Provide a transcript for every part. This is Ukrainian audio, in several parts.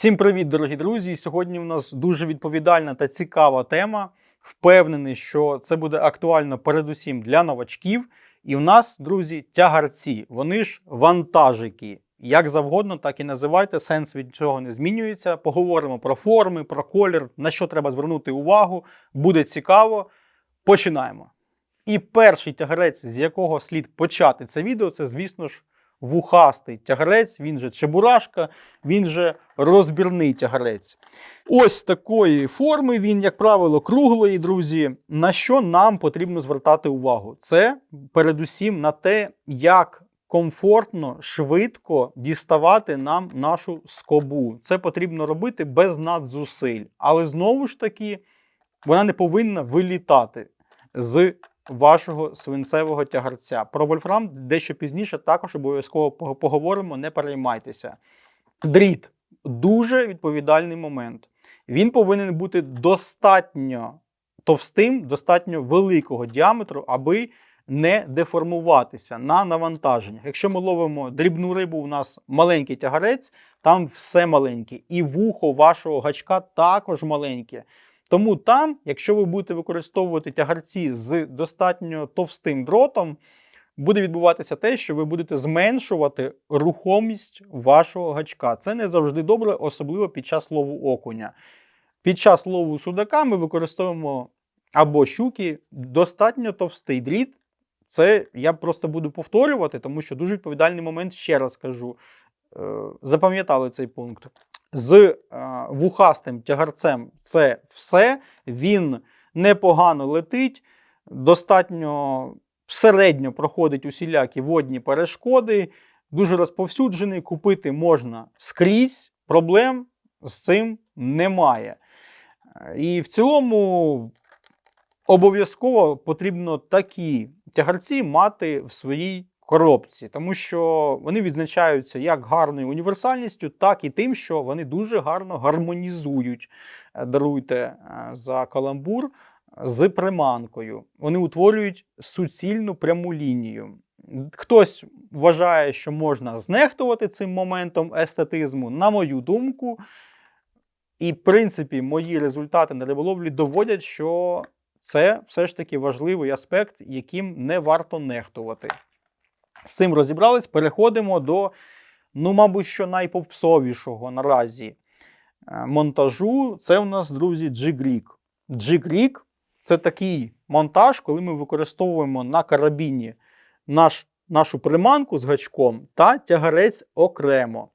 Всім привіт, дорогі друзі! Сьогодні у нас дуже відповідальна та цікава тема. Впевнений, що це буде актуально передусім для новачків. І у нас, друзі, тягарці. Вони ж вантажики. Як завгодно, так і називайте. Сенс від цього не змінюється. Поговоримо про форми, про колір, на що треба звернути увагу. Буде цікаво. Починаємо. І перший тягарець, з якого слід почати це відео, це, звісно ж, вухастий тягарець, він же чебурашка, він же розбірний тягарець. Ось такої форми він, як правило, круглої, друзі. На що нам потрібно звертати увагу? Це передусім на те, як комфортно, швидко діставати нам нашу скобу. Це потрібно робити без надзусиль. Але знову ж таки, вона не повинна вилітати з вашого свинцевого тягарця. Про вольфрам дещо пізніше також обов'язково поговоримо, не переймайтеся. Дріт дуже відповідальний момент. Він повинен бути достатньо товстим, достатньо великого діаметру, аби не деформуватися на навантаженнях. Якщо ми ловимо дрібну рибу, у нас маленький тягарець, там все маленьке. І вухо вашого гачка також маленьке. Тому там, якщо ви будете використовувати тягарці з достатньо товстим дротом, буде відбуватися те, що ви будете зменшувати рухомість вашого гачка. Це не завжди добре, особливо під час лову окуня. Під час лову судака ми використовуємо або щуки достатньо товстий дріт. Це я просто буду повторювати, тому що дуже відповідальний момент, ще раз кажу. Е, Запам'ятали цей пункт. З е, вухастим тягарцем це все. Він непогано летить, достатньо середньо проходить усілякі водні перешкоди, дуже розповсюджений, купити можна скрізь, проблем з цим немає. І в цілому обов'язково потрібно такі тягарці мати в своїй коробці, тому що вони відзначаються як гарною універсальністю, так і тим, що вони дуже гарно гармонізують, е, даруйте е, за каламбур, з приманкою. Вони утворюють суцільну пряму лінію. Хтось вважає, що можна знехтувати цим моментом естетизму, на мою думку. І, в принципі, мої результати на риболовлі доводять, що це все ж таки важливий аспект, яким не варто нехтувати. З цим розібрались. Переходимо до, ну, мабуть, що найпопсовішого наразі е, монтажу. Це у нас, друзі, Jig-Rig. Jig-Rig – це такий монтаж, коли ми використовуємо на карабіні наш, нашу приманку з гачком та тягарець окремо.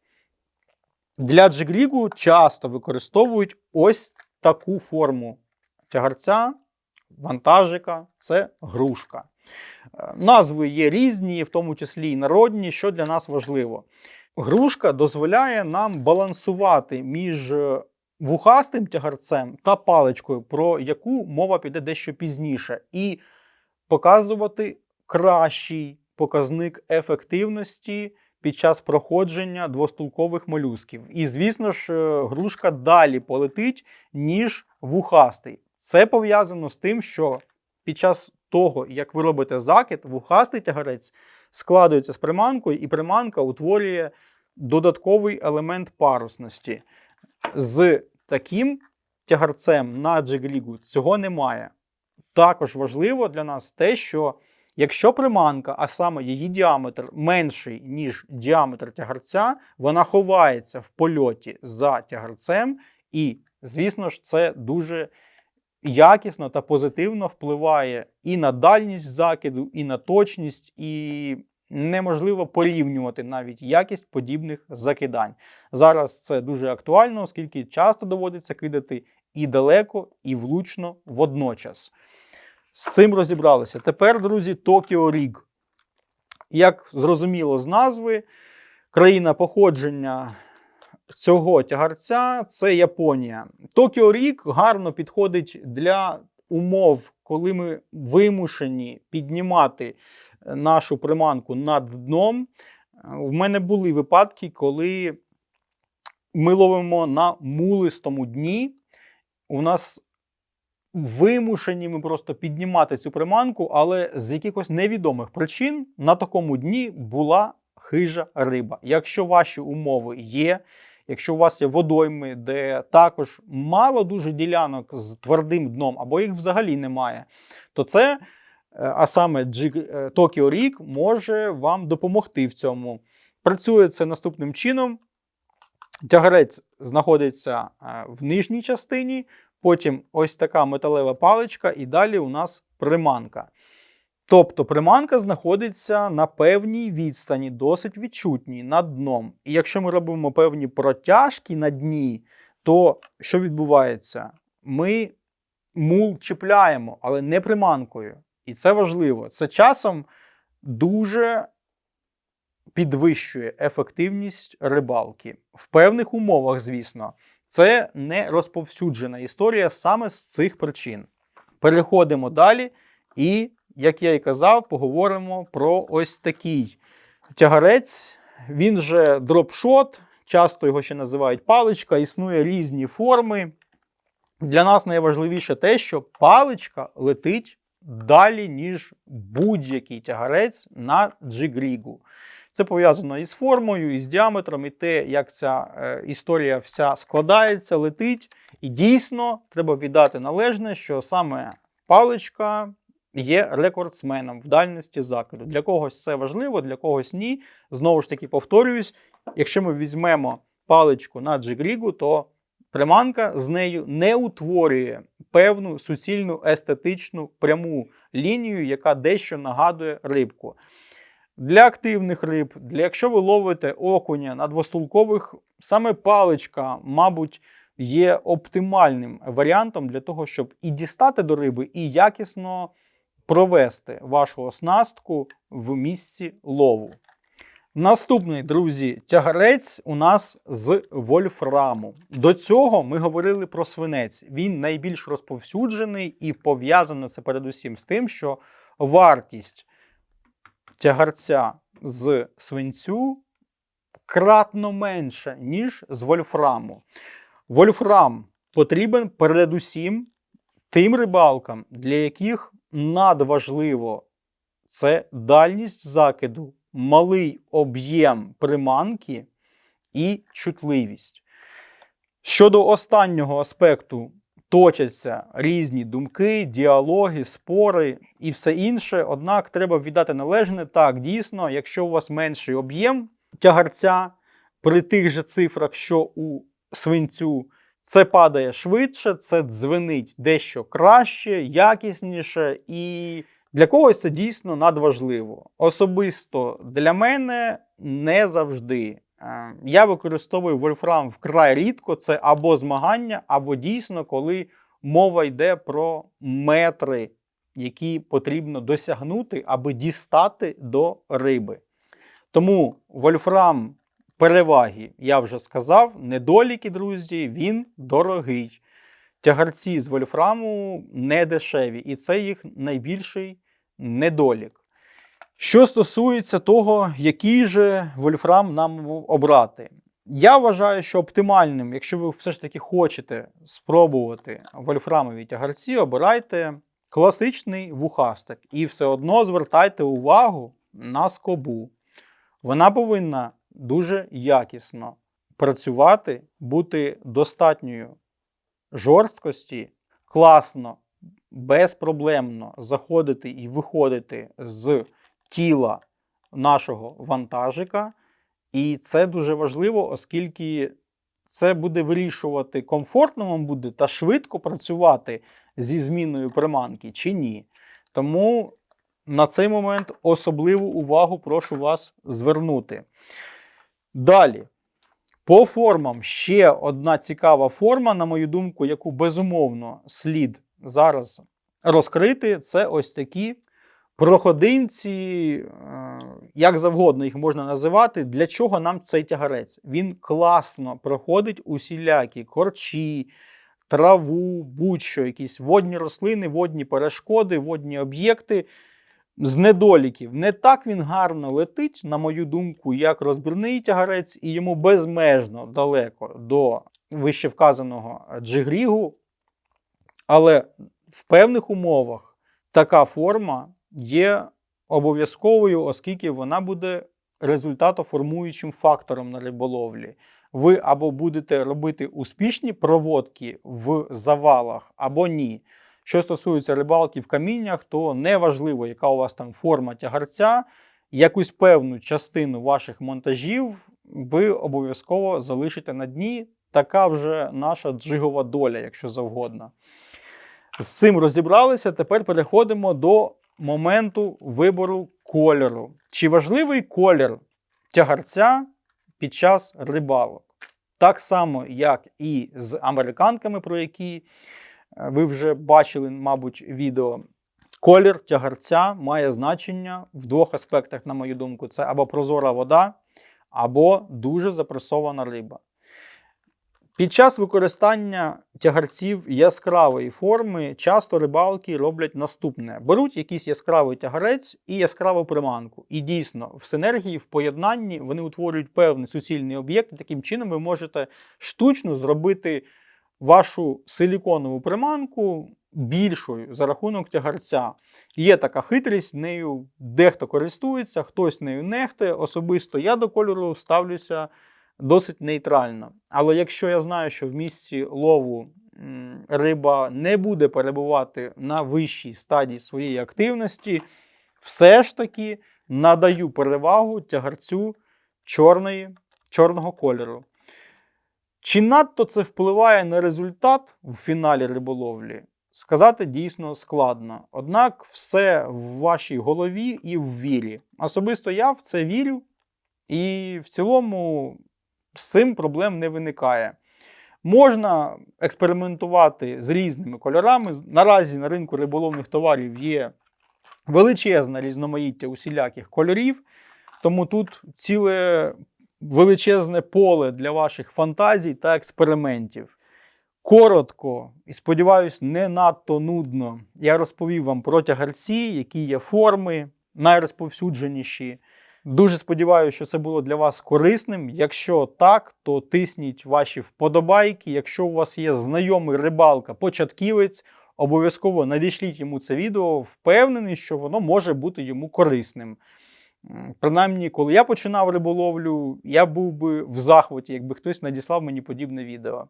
Для джиглігу часто використовують ось таку форму тягарця, вантажика це грушка. Назви є різні, в тому числі і народні, що для нас важливо. Грушка дозволяє нам балансувати між е, вухастим тягарцем та паличкою, про яку мова піде дещо пізніше, і показувати кращий показник ефективності під час проходження двостулкових молюсків. І, звісно ж, е, грушка далі полетить, ніж вухастий. Це пов'язано з тим, що під час того, як ви робите закид, вухастий тягарець складується з приманкою, і приманка утворює додатковий елемент парусності. З таким тягарцем на джиглігу цього немає. Також важливо для нас те, що якщо приманка, а саме її діаметр менший, ніж діаметр тягарця, вона ховається в польоті за тягарцем, і, звісно ж, це дуже якісно та позитивно впливає і на дальність закиду, і на точність, і неможливо порівнювати навіть якість подібних закидань. Зараз це дуже актуально, оскільки часто доводиться кидати і далеко, і влучно водночас. З цим розібралися. Тепер, друзі, Tokyo Rig. Як зрозуміло з назви, країна походження цього тягарця це Японія. Tokyo Rig гарно підходить для умов, коли ми вимушені піднімати е, нашу приманку над дном. У мене були випадки, коли ми ловимо на мулистому дні. У нас вимушені ми просто піднімати цю приманку, але з якихось невідомих причин на такому дні була хижа риба. Якщо ваші умови є, Якщо у вас є водойми, де також мало дуже ділянок з твердим дном, або їх взагалі немає, то це, е, а саме е, Tokyo Rig, може вам допомогти в цьому. Працює це наступним чином. Тягарець знаходиться е, в нижній частині, потім ось така металева паличка, і далі у нас приманка. Тобто приманка знаходиться на певній відстані, досить відчутній над дном. І якщо ми робимо певні протяжки на дні, то що відбувається? Ми мул чіпляємо, але не приманкою. І це важливо. Це часом дуже підвищує ефективність рибалки. В певних умовах, звісно, це не розповсюджена історія саме з цих причин. Переходимо далі, і, як я і казав, поговоримо про ось такий тягарець. Він же дропшот, часто його ще називають паличка, існує різні форми. Для нас найважливіше те, що паличка летить далі, ніж будь-який тягарець на джигрігу. Це пов'язано із формою, із діаметром, і те, як ця е, історія вся складається, летить. І дійсно треба віддати належне, що саме паличка є рекордсменом в дальності закиду. Для когось це важливо, для когось ні. Знову ж таки, повторююсь, якщо ми візьмемо паличку на джигрігу, то приманка з нею не утворює певну суцільну естетичну пряму лінію, яка дещо нагадує рибку. Для активних риб, для якщо ви ловите окуня на двостулкових, саме паличка, мабуть, є оптимальним варіантом для того, щоб і дістати до риби, і якісно провести вашу оснастку в місці лову. Наступний, друзі, тягарець у нас з вольфраму. До цього ми говорили про свинець. Він найбільш розповсюджений і пов'язано це передусім з тим, що вартість тягарця з свинцю кратно менша, ніж з вольфраму. Вольфрам потрібен передусім тим рибалкам, для яких надважливо це дальність закиду, малий об'єм приманки і чутливість. Щодо останнього аспекту точаться різні думки, діалоги, спори і все інше. Однак треба віддати належне так, дійсно, якщо у вас менший об'єм тягарця при тих же цифрах, що у свинцю, це падає швидше, це дзвенить дещо краще, якісніше, і для когось це дійсно надважливо. Особисто для мене не завжди. Е, Я використовую вольфрам вкрай рідко. Це або змагання, або дійсно, коли мова йде про метри, які потрібно досягнути, аби дістати до риби. Тому вольфрам переваги, я вже сказав, недоліки, друзі, він дорогий. Тягарці з вольфраму не дешеві, і це їх найбільший недолік. Що стосується того, який же вольфрам нам обрати, я вважаю, що оптимальним, якщо ви все ж таки хочете спробувати вольфрамові тягарці, обирайте класичний вухастик і все одно звертайте увагу на скобу. Вона повинна дуже якісно працювати, бути достатньою жорсткості, класно, безпроблемно заходити і виходити з тіла нашого вантажика. І це дуже важливо, оскільки це буде вирішувати, комфортно вам буде та швидко працювати зі зміною приманки чи ні. Тому на цей момент особливу увагу прошу вас звернути. Далі. По формам ще одна цікава форма, на мою думку, яку безумовно слід зараз розкрити, це ось такі проходимці, е, як завгодно їх можна називати. Для чого нам цей тягарець? Він класно проходить усілякі корчі, траву, будь-що, якісь водні рослини, водні перешкоди, водні об'єкти. З недоліків не так він гарно летить, на мою думку, як розбірний тягарець, і йому безмежно далеко до вищевказаного джигрігу. Але в певних умовах така форма є обов'язковою, оскільки вона буде результатоформуючим фактором на риболовлі. Ви або будете робити успішні проводки в завалах, або ні. Що стосується рибалки в каміннях, то неважливо, яка у вас там форма тягарця, якусь певну частину ваших монтажів ви обов'язково залишите на дні. Така вже наша джигова доля, якщо завгодно. З цим розібралися. Тепер переходимо до моменту вибору кольору. Чи важливий колір тягарця під час рибалок? Так само, як і з американками, про які ви вже бачили, мабуть, відео. Колір тягарця має значення в двох аспектах, на мою думку: це або прозора вода, або дуже запресована риба. Під час використання тягарців яскравої форми часто рибалки роблять наступне: беруть якийсь яскравий тягарець і яскраву приманку. І дійсно, в синергії, в поєднанні вони утворюють певний суцільний об'єкт. Таким чином, ви можете штучно зробити вашу силіконову приманку більшою за рахунок тягарця. Є така хитрість, нею дехто користується, хтось нею нехтує. Особисто я до кольору ставлюся досить нейтрально. Але якщо я знаю, що в місці лову риба не буде перебувати на вищій стадії своєї активності, все ж таки надаю перевагу тягарцю чорної, чорного кольору. Чи надто це впливає на результат в фіналі риболовлі? Сказати дійсно складно. Однак все в вашій голові і в вірі. Особисто я в це вірю, і в цілому з цим проблем не виникає. Можна експериментувати з різними кольорами. Наразі на ринку риболовних товарів є величезне різноманіття усіляких кольорів, тому тут ціле величезне поле для ваших фантазій та експериментів. Коротко і сподіваюсь, не надто нудно. Я розповів вам про тягарці, які є форми, найрозповсюдженіші. Дуже сподіваюся, що це було для вас корисним. Якщо так, то тисніть ваші вподобайки. Якщо у вас є знайомий рибалка, початківець, обов'язково надішліть йому це відео, впевнений, що воно може бути йому корисним. Принаймні, коли я починав риболовлю, я був би в захваті, якби хтось надіслав мені подібне відео.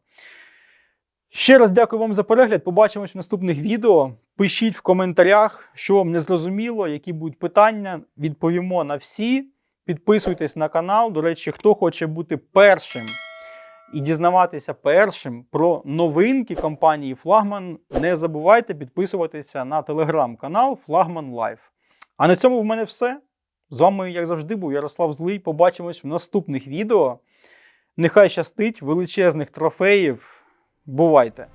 Ще раз дякую вам за перегляд. Побачимось в наступних відео. Пишіть в коментарях, що вам не зрозуміло, які будуть питання. Відповімо на всі. Підписуйтесь на канал. До речі, хто хоче бути першим і дізнаватися першим про новинки компанії Флагман, не забувайте підписуватися на телеграм-канал Флагман Лайф. А на цьому в мене все. З вами, як завжди, був Ярослав Злий. Побачимось в наступних відео. Нехай щастить величезних трофеїв. Бувайте!